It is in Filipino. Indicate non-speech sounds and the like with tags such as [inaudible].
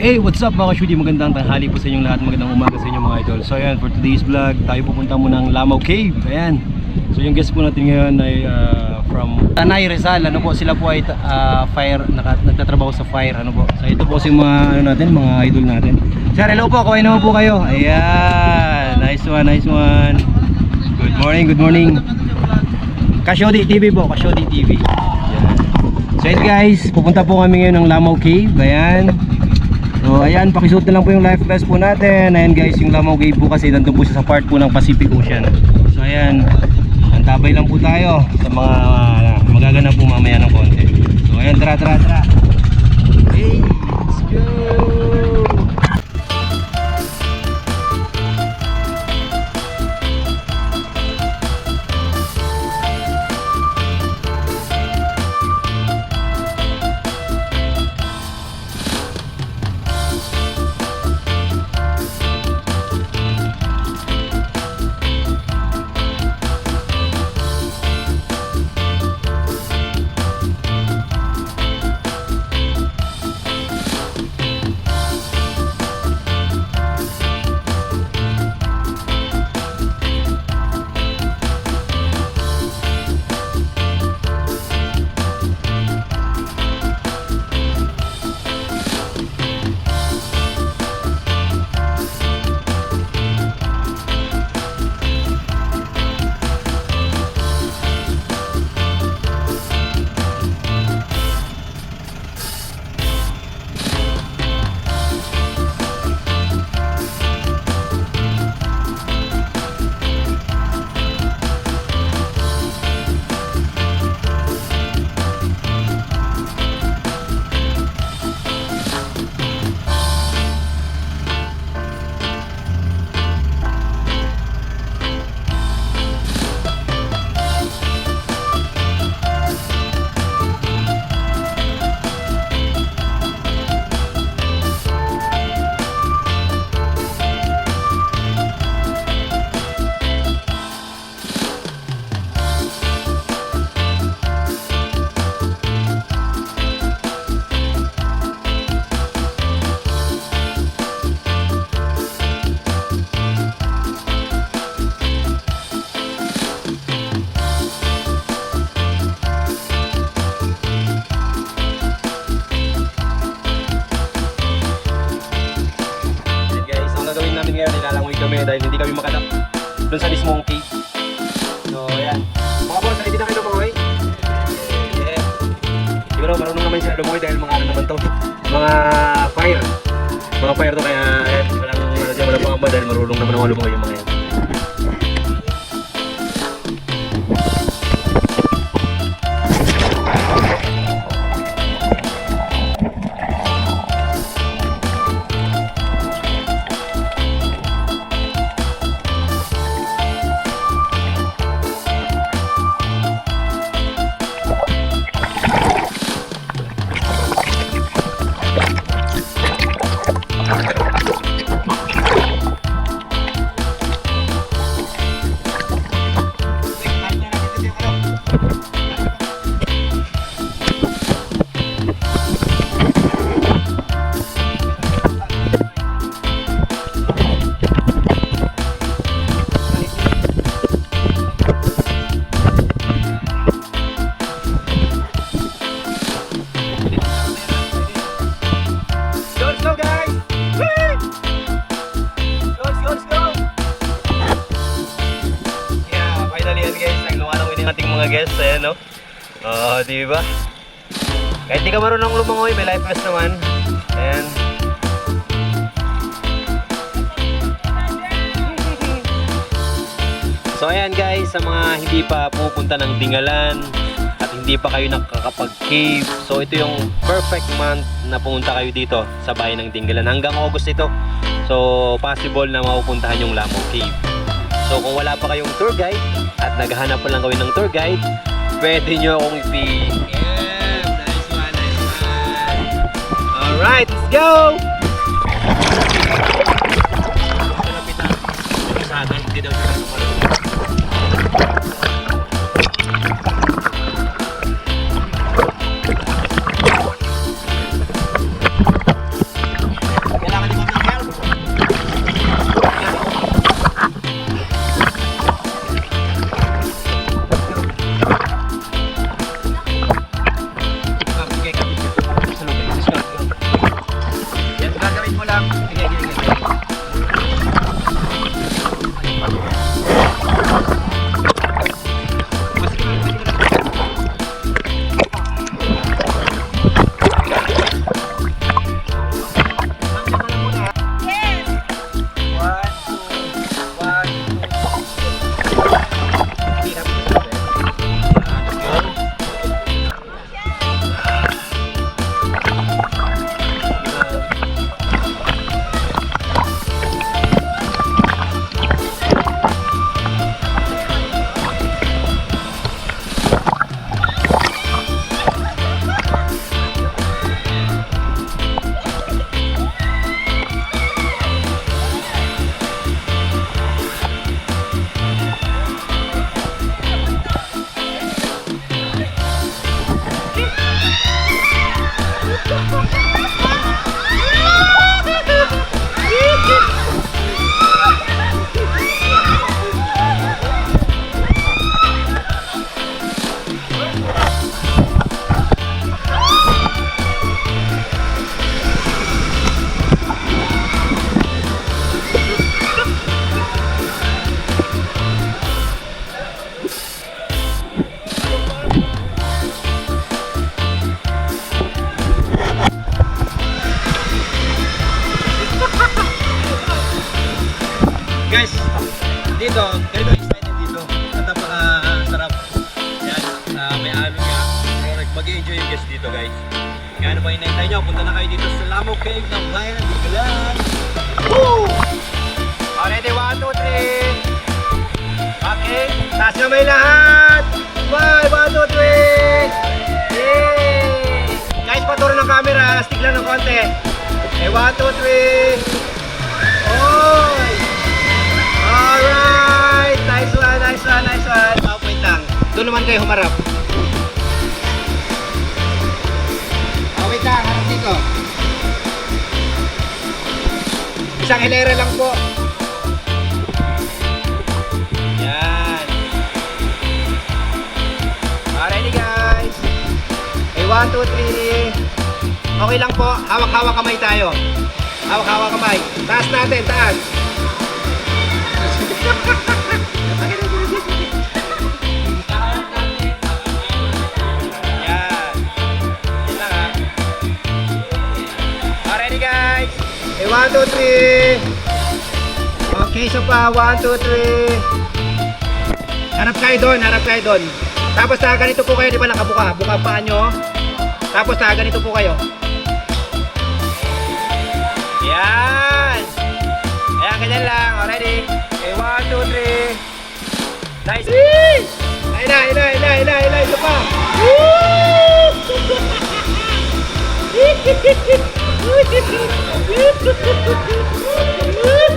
Hey, what's up mga shudi? Magandang tanghali po sa inyong lahat. Magandang umaga sa inyong mga idol. So ayan, for today's vlog, tayo pupunta muna ng Lamaw Cave. Ayan. So yung guest po natin ngayon ay ah, from Tanay Rizal. Ano po, sila po ay ah, fire, nagtatrabaho sa fire. Ano po. So ito po si mga, ano natin, mga idol natin. Sir, hello po. Kaway naman po kayo. Ayan. Nice one, nice one. Good morning, good morning. Kashodi TV po, Kashodi TV. Ayan. So guys, pupunta po kami ngayon ng Lamaw Cave. Ayan. So ayan, pakisuot na lang po yung life vest po natin. Ayan guys, yung Lamaw Cave po kasi nandun po siya sa part po ng Pacific Ocean. So ayan, antabay lang po tayo sa mga uh, magaganap po mamaya ng konti. So ayan, tara tara tara. Hey, dahil hindi kami makalap doon sa mismong cave. So, ayan. Mga boss, ready na kayo lumangoy? Yeah. Siguro marunong naman sila lumangoy dahil mga ano naman to. Mga fire. Mga fire to kaya ayan, walang ano dyan, walang pangamba dahil marunong naman ako lumangoy yung mga yan. Guests, ayan no? Oo, di ba? Kahit di ka marunong lumangoy, may life vest naman. Ayan. [laughs] So ayan guys, sa mga hindi pa pupunta ng Dingalan at hindi pa kayo nakakapag-cave. So ito yung perfect month na pumunta kayo dito sa bayan ng Dingalan. Hanggang August ito. So possible na mapupuntahan yung Lamo Cave. So kung wala pa kayong tour guide at naghahanap pa lang kami ng tour guide, pwede nyo akong ipi... Yeah, nice one, nice one. Alright, let's go! Dito, ganito excited dito. At napaka-sarap. Yan, ah, may ano nga. Mag-enjoy yung guest dito guys. Kaya ano ba hinahintay nyo? Punta na kayo dito sa Lamo Cave ng Bayan ng Bigalan. Woo! Already, one, two, three. Okay, taas kamay lahat. One, one, two, three. Yay! Guys, paturo ng camera. Stick lang ng konti. Okay, one, two, three. Oy! Alright! Kayo humarap. Oh, wait lang. Harap dito. Isang hilera lang po. Yan. Alrighty guys. Okay, one, two, three. Okay lang po. Hawak-hawak kamay tayo. Hawak-hawak kamay. Taas natin, taas. [laughs] 1, 2, 3. Okay, so pa. 1, 2, 3. Harap kayo doon, harap kayo doon. Tapos sa ganito po kayo, di ba nakabuka? Buka pa nyo. Tapos sa ganito po kayo. Yan. Ayan, ganyan lang. Oh, Already. Okay, 1, 2, 3. Nice. Ayun na, ayun na, ayun na, ayun na, ayun na. Ito pa. Woo! [laughs] Woo!